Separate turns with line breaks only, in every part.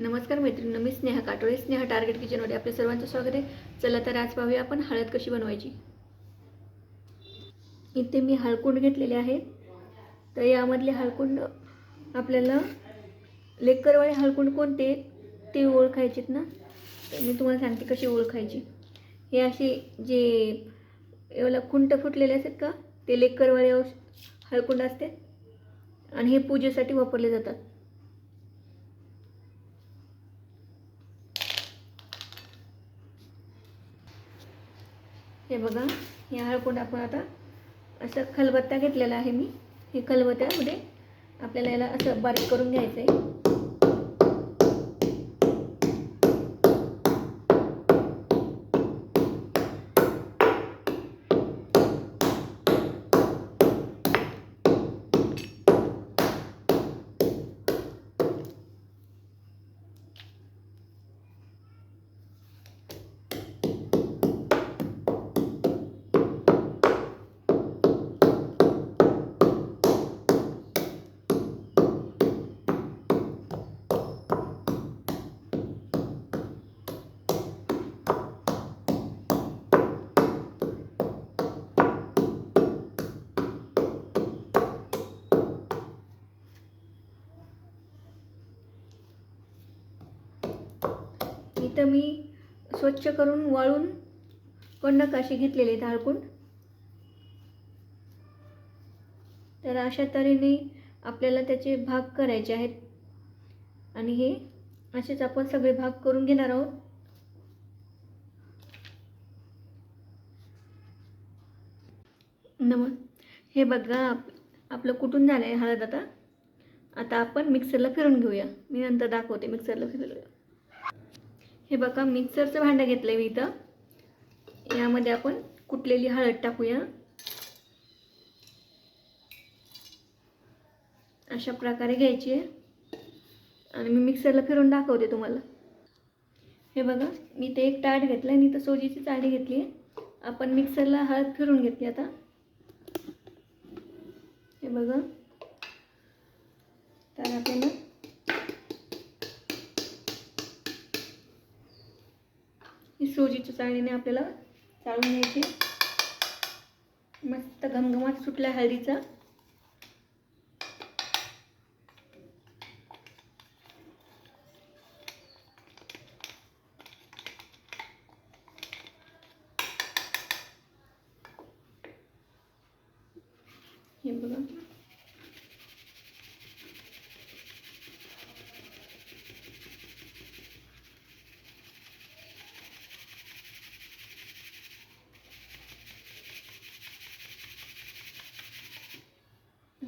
नमस्कार मैत्रिणी मी स्नेहा काटोळे. स्नेहा टार्गेट किचनमध्ये आपल्या सर्वांचं स्वागत आहे. चला तर आज पाहूया आपण हळद कशी बनवायची. इथे मी हळकुंड घेतलेले आहेत तर यामधले हळकुंड आपल्याला लेकरवाळे हळकुंड कोणते ते ओळखायचेत ना? तर मी तुम्हाला सांगते कशी ओळखायची. हे असे जे याला खुंट फुटलेले असतात का? ते लेकरवाळे हळकुंड असते. आणि हे पूजेसाठी वापरले जातात. हे बघा हे हळकुंड आपण आता असं खलबत्ता घेतलेला आहे मी. हे खलबत्त्यामध्ये आपल्याला याला असं बारीक करून घ्यायचं आहे इथं मी स्वच्छ करून वाळून कंडक असे घेतलेले आहेत तर अशा तऱ्हेने आपल्याला त्याचे भाग करायचे आहेत. आणि हे असेच आपण सगळे भाग करून घेणार आहोत. नम हे बघा आप आपलं कुठून झालं आहे हळद आता? आता आपण मिक्सरला फिरून घेऊया. मी नंतर दाखवते मिक्सरला फिरवूया हे बघा मिक्सरचं भांडं घेतलं आहे मी इथं. यामध्ये आपण कुटलेली हळद टाकूया. अशा प्रकारे घ्यायची आहे. आणि मी मिक्सरला फिरून दाखवते तुम्हाला. हे बघा मी ते एक ताट घेतलं आणि इथं सोजीची चाळी घेतली आहे. आपण मिक्सरला हळद फिरून घेतली आता. हे बघा. तर आपल्याला ही सोजीच्या चाळणीने आपल्याला चाळून घ्यायची. मस्त घमघमाट सुटला हळदीचा. हे बघा.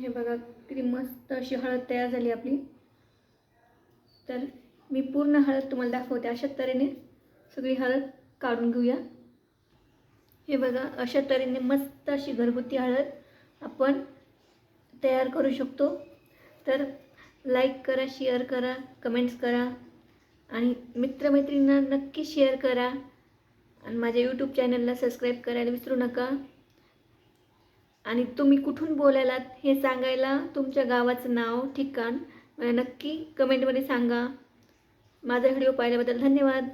हे बघा किती मस्त अशी हळद तयार झाली आपली. तर मी पूर्ण हळद तुम्हाला दाखवते अशा तऱ्हेने. सगळी हळद काढून घेऊया. हे बघा अशा तऱ्हेने मस्त अशी घरगुती हळद आपण तयार करू शकतो. तर लाईक करा शेअर करा कमेंट्स करा. आणि मित्रमैत्रिणींना नक्की शेअर करा. आणि माझ्या यूट्यूब चॅनलला सबस्क्राईब करायला विसरू नका. आणि तुम्ही कुठून बोलायलात हे सांगायला तुमच्या गावाचं नाव ठिकाण नक्की कमेंटमध्ये सांगा. माझा व्हिडिओ पाहिल्याबद्दल धन्यवाद.